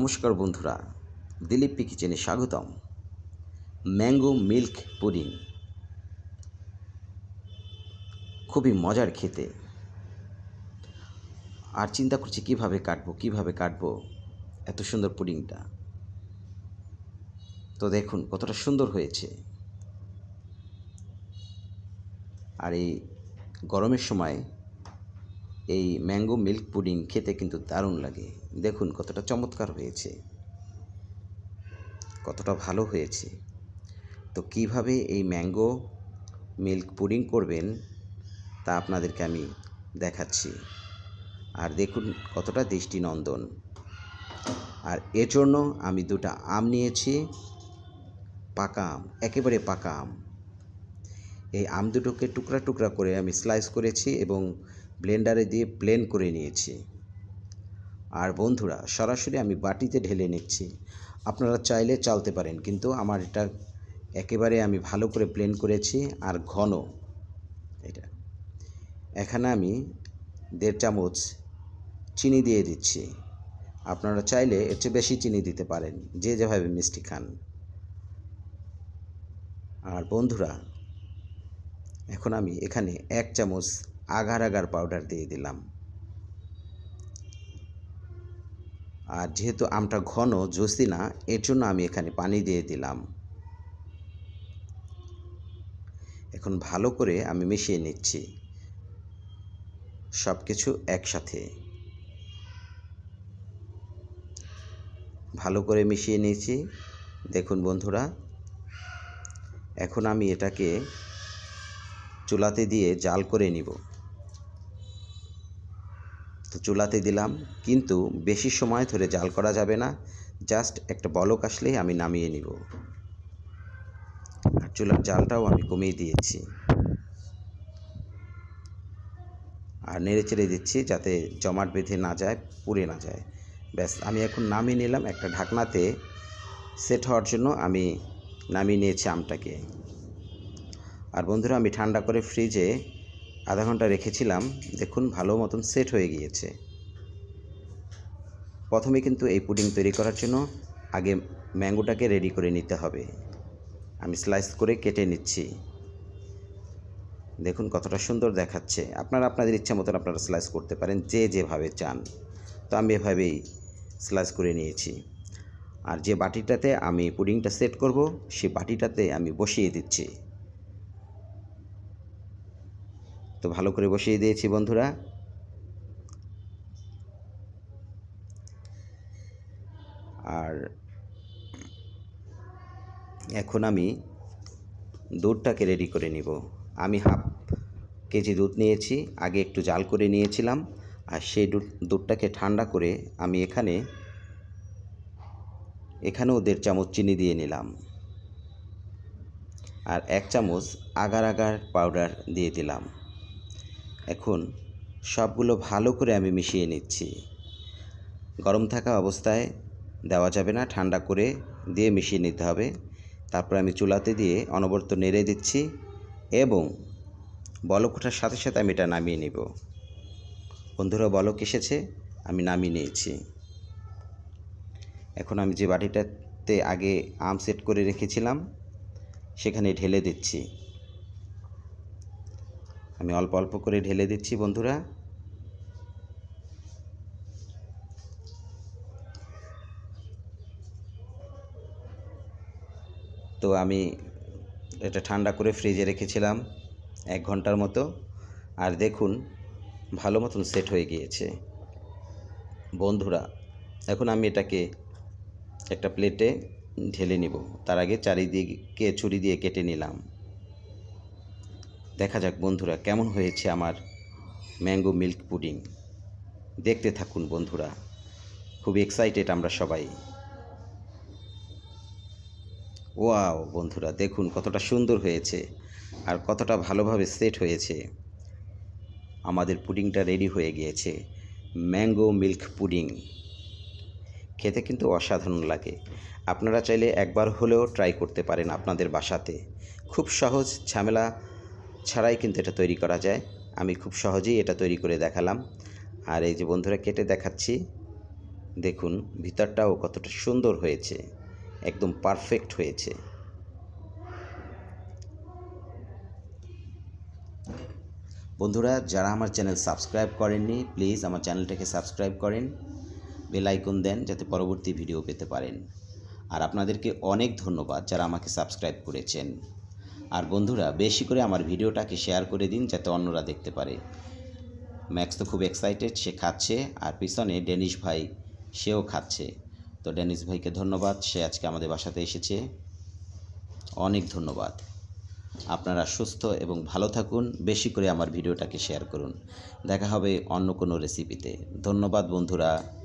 নমস্কার বন্ধুরা, দিলীপ পি কিচেনে স্বাগতম। Mango milk pudding. খুবই মজার খেতে। আর চিন্তা করছি কীভাবে কাটবো কীভাবে কাটবো এত সুন্দর পুডিংটা। তো দেখুন কতটা সুন্দর হয়েছে। আর এই গরমের সময় এই ম্যাঙ্গো মিল্ক পুডিং খেতে কিন্তু দারুণ লাগে। দেখুন কতটা চমৎকার হয়েছে। কতটা ভালো হয়েছে। তো কীভাবে এই ম্যাঙ্গো মিল্ক পুডিং করবেন, তা আপনাদেরকে আমি দেখাচ্ছি। আর দেখুন কতটা দৃষ্টিনন্দন। আর এর জন্য আমি দুটো আম নিয়েছি। পাকা আম, একেবারে পাকা আম। এই আম দুটোকে টুকরা টুকরা করে আমি স্লাইস করেছি এবং ব্লেন্ডারে দিয়ে প্লেন করে নিয়েছি। আর বন্ধুরা, সরাসরি আমি বাটিতে ঢেলে নিচ্ছি। আপনারা চাইলে চালতে পারেন, কিন্তু আমার এটা একেবারে আমি ভালো করে প্লেন করেছি আর ঘন। এটা। এখানে আমি দেড় চামচ চিনি দিয়ে দিচ্ছি। আপনারা চাইলে এর চেয়ে বেশি চিনি দিতে পারেন, যে যেভাবে মিষ্টি খান। আর বন্ধুরা এখন আমি এখানে এক চামচ আগার আগার পাউডার দিয়ে দিলাম। আর যেহেতু আমটা ঘন, জুসি না, এর জন্য আমি এখানে পানি দিয়ে দিলাম। এখন ভালো করে আমি মিশিয়ে নিচ্ছি। সব কিছু একসাথে। ভালো করে মিশিয়ে নিয়েছি। দেখুন বন্ধুরা, এখন আমি এটাকে চুলাতে দিয়ে জাল করে নিব। তো চুলাতে দিলাম, কিন্তু বেশি সময় ধরে জাল করা যাবে না, জাস্ট একটা বলক আসলেই আমি নামিয়ে নিব। আর চুলার জালটাও আমি কমিয়ে দিয়েছি। আর নেড়ে চেড়ে দিচ্ছি যাতে জমাট বেঁধে না যায়, পুড়ে না যায়। ব্যাস, আমি এখন নামিয়ে নিলাম একটা ঢাকনাতে সেট হওয়ার জন্য আমি নামিয়ে নিয়েছি আমটাকে। আর বন্ধুরা, আমি ঠান্ডা করে ফ্রিজে আধা ঘণ্টা রেখেছিলাম। দেখুন, ভালো মতন সেট হয়ে গিয়েছে। প্রথমে কিন্তু এই পুডিং তৈরি করার জন্য আগে ম্যাঙ্গোটাকে রেডি করে নিতে হবে। আমি স্লাইস করে কেটে নিচ্ছি। দেখুন, কতটা সুন্দর দেখাচ্ছে। আপনারা আপনাদের ইচ্ছা মতন আপনারা স্লাইস করতে পারেন, যে যেভাবে চান। তো আমি এভাবেই স্লাইস করে নিয়েছি। আর যে বাটিটাতে আমি পুডিংটা সেট করব সেই বাটিটাতে আমি বসিয়ে দিচ্ছি। তো ভালো করে বসিয়ে দিয়েছি বন্ধুরা। আর এখন আমি দুধটাকে রেডি করে নিব। আমি হাফ কেজি দুধ নিয়েছি, আগে একটু জাল করে নিয়েছিলাম, আর সেই দুধ, দুধটাকে ঠান্ডা করে আমি এখানে, এখানেও দেড় চামচ চিনি দিয়ে নিলাম। আর এক চামচ আগার আগার পাউডার দিয়ে দিলাম। এখন সবগুলো ভালো করে আমি মিশিয়ে নিচ্ছি। গরম থাকা অবস্থায় দেওয়া যাবে না, ঠান্ডা করে দিয়ে মিশিয়ে নিতে হবে। তারপর আমি চুলাতে দিয়ে অনবরত নেড়ে দিচ্ছি এবং বলক ওঠার সাথে সাথে আমি এটা নামিয়ে নিব। বন্ধুরা বলক এসেছে, আমি নামিয়ে নিয়েছি। এখন আমি যে বাটিটাতে আগে আম সেট করে রেখেছিলাম, সেখানে ঢেলে দিচ্ছি। আমি অল্প অল্প করে ঢেলে দিচ্ছি, বন্ধুরা। তো আমি এটা ঠান্ডা করে ফ্রিজে রেখেছিলাম এক ঘণ্টার মতো। আর দেখুন, ভালো মতন সেট হয়ে গিয়েছে। বন্ধুরা, এখন আমি এটাকে একটা প্লেটে ঢেলে নিব। তার আগে চারিদিকে, ছুরি দিয়ে কেটে নিলাম। দেখা যাক বন্ধুরা, কেমন হয়েছে আমার ম্যাঙ্গো মিল্ক পুডিং? দেখতে থাকুন বন্ধুরা, খুব এক্সাইটেড আমরা সবাই। ওয়াও বন্ধুরা, দেখুন কতটা সুন্দর হয়েছে আর কতটা ভালোভাবে সেট হয়েছে। আমাদের পুডিংটা রেডি হয়ে গিয়েছে, ম্যাঙ্গো মিল্ক পুডিং। খেতে কিন্তু অসাধারণ লাগে। আপনারা চাইলে একবার হলেও ট্রাই করতে পারেন আপনাদের বাসাতে। খুব সহজ ঝামেলা ছাড়াই কিন্তু এটা তৈরি করা যায়। আমি খুব সহজেই এটা তৈরি করে দেখালাম। আর এই যে বন্ধুরা, কেটে দেখাচ্ছি। দেখুন, ভিতরটাও কতটা সুন্দর হয়েছে। একদম পারফেক্ট হয়েছে। বন্ধুরা, যারা আমার চ্যানেল সাবস্ক্রাইব করেননি, প্লিজ আমার চ্যানেলটাকে সাবস্ক্রাইব করেন। বেল আইকন দেন, যাতে পরবর্তী ভিডিও পেতে পারেন। আর আপনাদেরকে অনেক ধন্যবাদ যারা আমাকে সাবস্ক্রাইব করেছেন। আর বন্ধুরা, বেশি করে আমার ভিডিওটাকে শেয়ার করে দিন যাতে অন্যরা দেখতে পারে। ম্যাক্স তো খুব এক্সাইটেড সে খাচ্ছে, আর পিছনে ডেনিশ ভাই, সেও খাচ্ছে। তো ডেনিশ ভাইকে ধন্যবাদ, সে আজকে আমাদের বাসাতে এসেছে। অনেক ধন্যবাদ। আপনারা সুস্থ এবং ভালো থাকুন, বেশি করে আমার ভিডিওটাকে শেয়ার করুন। দেখা হবে অন্য কোনো রেসিপিতে ধন্যবাদ বন্ধুরা।